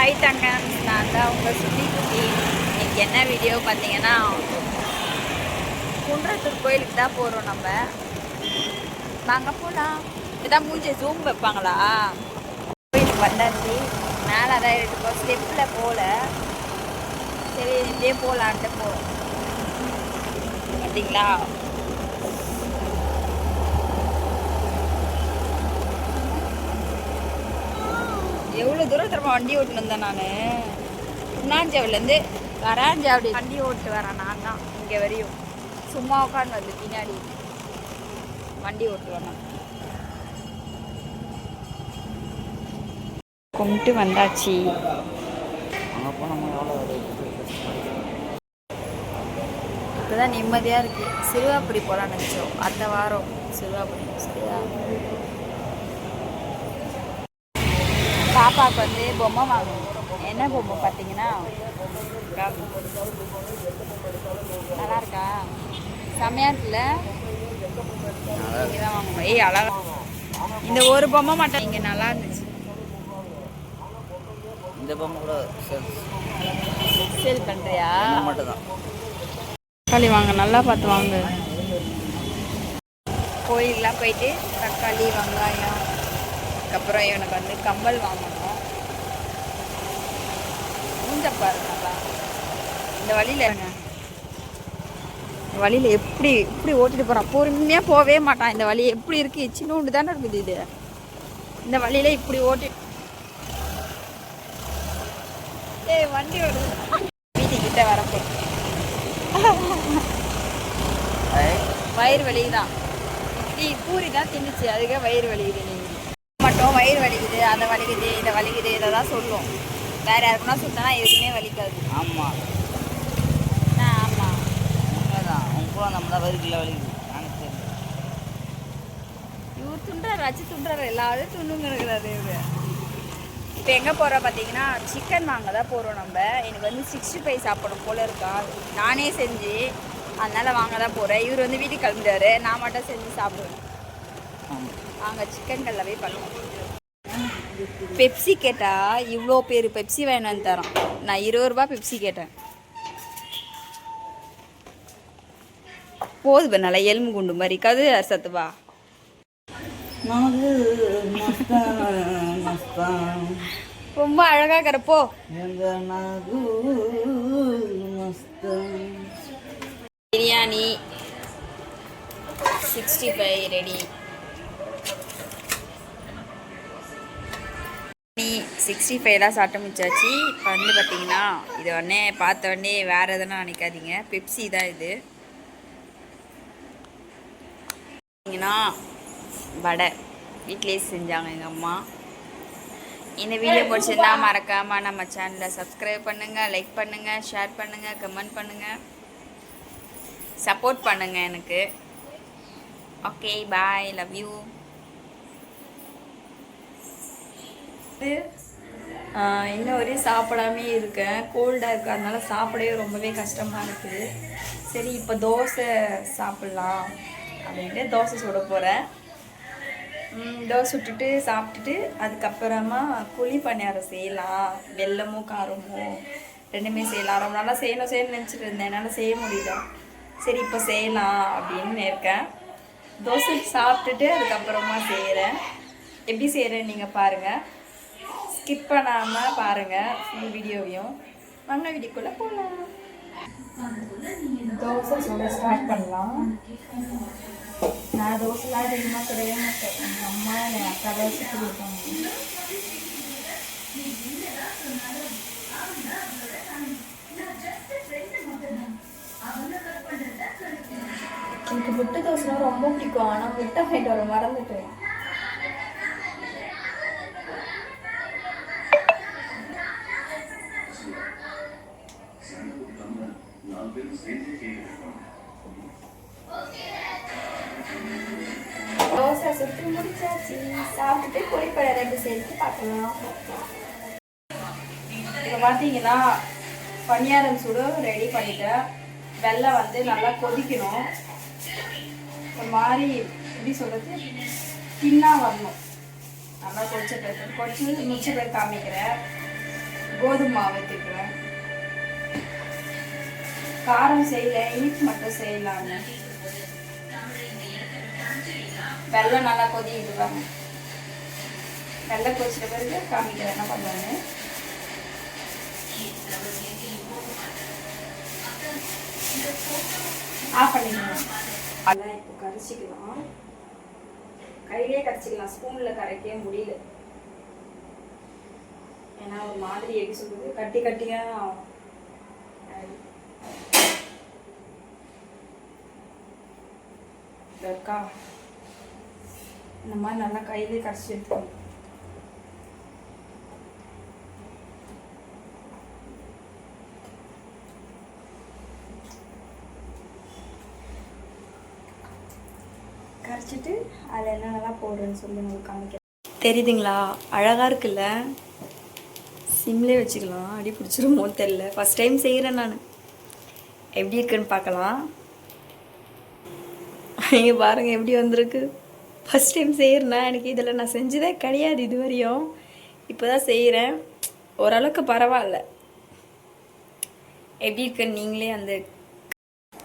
Hi தங்கன் நான் தான் உங்கள் சுத்தி குட்டி இன்னைக்கு என்ன வீடியோ பார்த்தீங்கன்னா குன்றத்தூர் கோயிலுக்கு தான் போகிறோம் நம்ம. நாங்கள் போகலாம் இதான் மூஞ்சி ஜூம் வைப்பாங்களா? கோயிலுக்கு வந்தாச்சு. மேலே தான் இருக்கோம் ஸ்டெப்பில் போகல சரி இப்படியே போகலான்ட்டு போகிறோம் அப்படிங்களா எவ்வளோ தூரம் திரும்ப வண்டி ஓட்டுன்னு வந்தேன் நான்? புண்ணாஞ்சாவிலேருந்து வராஞ்சாவடி. வண்டி ஓட்டு வரேன் நான் தான் இங்கே வரையும். சும்மா உட்காந்து வந்து பின்னாடி வண்டி ஓட்டு வரேன் கும்பிட்டு வந்தாச்சு. அங்கே போனோம்னா எவ்வளோ இப்போதான் நிம்மதியாக இருக்கு. சிறுவாப்படி போகலான்னு நினச்சோம். அடுத்த வாரம் சிறுவாப்படி. சரியா? பாப்பாவுக்கு வந்து பொம்மை வாங்கணும். என்ன பொம்மை பார்த்தீங்கன்னா? நல்லா இருக்கா செம்மையா இருக்குல்ல? வாங்கணும். ஏய் அழகா. இந்த ஒரு பொம்மை மட்டும் இங்கே நல்லா இருந்துச்சு. இந்த பொம்மை கூட சேல் பண்ணுறியா மட்டும் தான் தக்காளி வாங்க நல்லா பார்த்து வாங்க. கோயிலெலாம் போயிட்டு தக்காளி வெங்காயம் அதுக்கப்புறம் இவனுக்கு வந்து கம்பல் வாங்கணும். மூஞ்சப்பாரு நல்லா இந்த வழியில் வழியில் எப்படி இப்படி ஓட்டிட்டு போகிறான் பொறுமையாக போகவே மாட்டான். இந்த வழி எப்படி இருக்கு? சின்னோண்டு தானே இருக்குது இது. இந்த வழியில் இப்படி ஓட்டி. ஏய் வண்டி வருது வீட்டுக்கிட்ட வரப்போ வயிறு வலிக்குதான். இட்லி பூரி தான் தின்னுச்சு. அதுக்கே வயிறு வலிக்குது நீ. மட்டும் வயிறு வலிக்குது அதை வலிக்குது இதை வலிக்குது இதை தான் சொல்லும் வேற யாருக்குன்னா சுத்தனா எதுவுமே வலிக்காது. ஆமாம் ஆமாம் உண்மைதான். உங்க கூட நம்ம தான் வயிறுக்குள்ள வலிக்குது. எனக்கு இவர் துண்டுறாரு அச்சு துண்டுறாரு எல்லாரும் துண்ணுங்கிறாரு இவர். இப்போ எங்கே போகிறோம் பார்த்தீங்கன்னா சிக்கன் வாங்க தான் போகிறோம் நம்ம. எனக்கு வந்து சிக்ஸ்டி ஃபைவ் சாப்பிடணும் போல இருக்கா. நானே செஞ்சு அதனால் வாங்க தான் போகிறேன் இவர் வந்து வீட்டுக்கு கிளம்பிட்டாரு. நான் மட்டும் செஞ்சு சாப்பிடுவேன். நாங்கள் சிக்கன் கல்லவே பண்ணுவோம். பெப்சி கேட்டா இவ்வளோ பேர் பெப்சி வேணும் வந்து தரோம் நான் இருபது ரூபா பெப்சி கேட்டேன். போதும் நல்லா எலும்பு குண்டு மாதிரி கது சத்துவா ரொம்ப அழகா Mastan biryani. Sixty five ready sixty ஃபைவ்லாம் சாப்பிட்டு முடிச்சாச்சு இப்போ வந்து பார்த்தீங்கன்னா இது உடனே பார்த்த உடனே வேறு எதுனா நினைக்காதீங்க. பெப்சி தான் இது. பார்த்தீங்கன்னா வடை. வீட்டிலே செஞ்சாங்க எங்கள் அம்மா. இந்த வீடியோ பிடிச்சிருந்தா மறக்காமல் நம்ம சேனலை சப்ஸ்கிரைப் பண்ணுங்கள் லைக் பண்ணுங்கள் ஷேர் பண்ணுங்கள் கமெண்ட் பண்ணுங்கள் சப்போர்ட் பண்ணுங்கள் எனக்கு. ஓகே பாய் லவ் யூ இன்னும் வரையும் சாப்பிடாமே இருக்கேன். கோல்டாக இருக்குது அதனால் சாப்பிடவே ரொம்பவே கஷ்டமாக இருக்குது சரி இப்போ தோசை சாப்பிட்லாம் அப்படின்ட்டு தோசை சுட போகிறேன் தோசை சுட்டுட்டு சாப்பிட்டுட்டு அதுக்கப்புறமா குழி பணியாரம் செய்யலாம். வெல்லமும் காரமும் ரெண்டுமே செய்யலாம். ரொம்ப நாளாக செய்யணும் செய்யணும்னு நினச்சிட்டு இருந்தேன். என்னால் செய்ய முடியல. சரி இப்போ செய்யலாம் அப்படின்னு இருக்கேன். தோசை சாப்பிட்டுட்டு அதுக்கப்புறமா செய்கிறேன் எப்படி செய்கிறேன்னு நீங்கள் பாருங்கள் ஸ்கிப் பண்ணாமல் பாருங்கள் ஃபுல் வீடியோவையும் வாங்க வீடியோக்குள்ளே போகலாம் தோசை சுட ஸ்டார்ட் பண்ணலாம். நான் தோசைலாம் அதிகமாக சுடவே மாட்டேன். எங்கள் அம்மா என் அக்கா தோசை சுட்டு கொடுப்பாங்க எனக்கு முட்டை தோசைனா ரொம்ப பிடிக்கும். ஆனால் முட்டை வாங்கிட்டு வர மறந்துட்டேன். தோசை சுட்டு முடிச்சாச்சு. சாப்பிட்டுட்டு பொடிப்படை ரெண்டு சேர்த்து பார்க்கலாம். இப்போ பார்த்தீங்கன்னா பணியாரம் சுடு ரெடி பண்ணிட்டேன். வெள்ளம் வந்து நல்லா கொதிக்கணும். ஒரு மாதிரி எப்படி சொல்கிறது தின்னா வரணும். நல்லா கொதிச்ச பேர் கொடிச்சு முடிச்ச பேர் காமிக்கிறேன். கோதுமை மாவு எடுத்துக்கிறேன். காரம் செய்யல இனிப்பு மட்டும் செய்யலான்னு வெள்ளம் நல்லா கொதிக்குது வாங்க வெள்ளம் கொதிச்சிட்ட பிறகு காமிக்கிறேன் என்ன பண்ணுவாங்க? ஆஃப் பண்ணிக்கலாம் அதெல்லாம் இப்போ கரைச்சிக்கலாம். கையிலே கரைச்சிக்கலாம். ஸ்பூனில் கரைக்கவே முடியல. ஏன்னா ஒரு மாதிரி எப்படி சொல்றது? கட்டி கட்டியா இதோ இருக்கா? இந்த மாதிரி நல்லா கையிலே கரைச்சி எடுத்துக்கணும். கரைச்சிட்டு அதில் என்னென்னலாம் போடுறேன்னு சொல்லி உங்களுக்கு காமிக்கிறேன். தெரியுதுங்களா? அழகாக இருக்குல்ல? சிம்லே வச்சுக்கலாம். அடி பிடிச்சிருமோன்னு தெரில ஃபஸ்ட் டைம் செய்கிறேன் நான். எப்படி இருக்குன்னு பார்க்கலாம். இங்கே பாருங்கள் எப்படி வந்திருக்கு. ஃபஸ்ட் டைம் செய்கிறேன்னா எனக்கு இதில் நான் செஞ்சதே கிடையாது இது வரையும் இப்போ தான் செய்கிறேன் ஓரளவுக்கு பரவாயில்ல. எப்படி இருக்குன்னு நீங்களே அந்த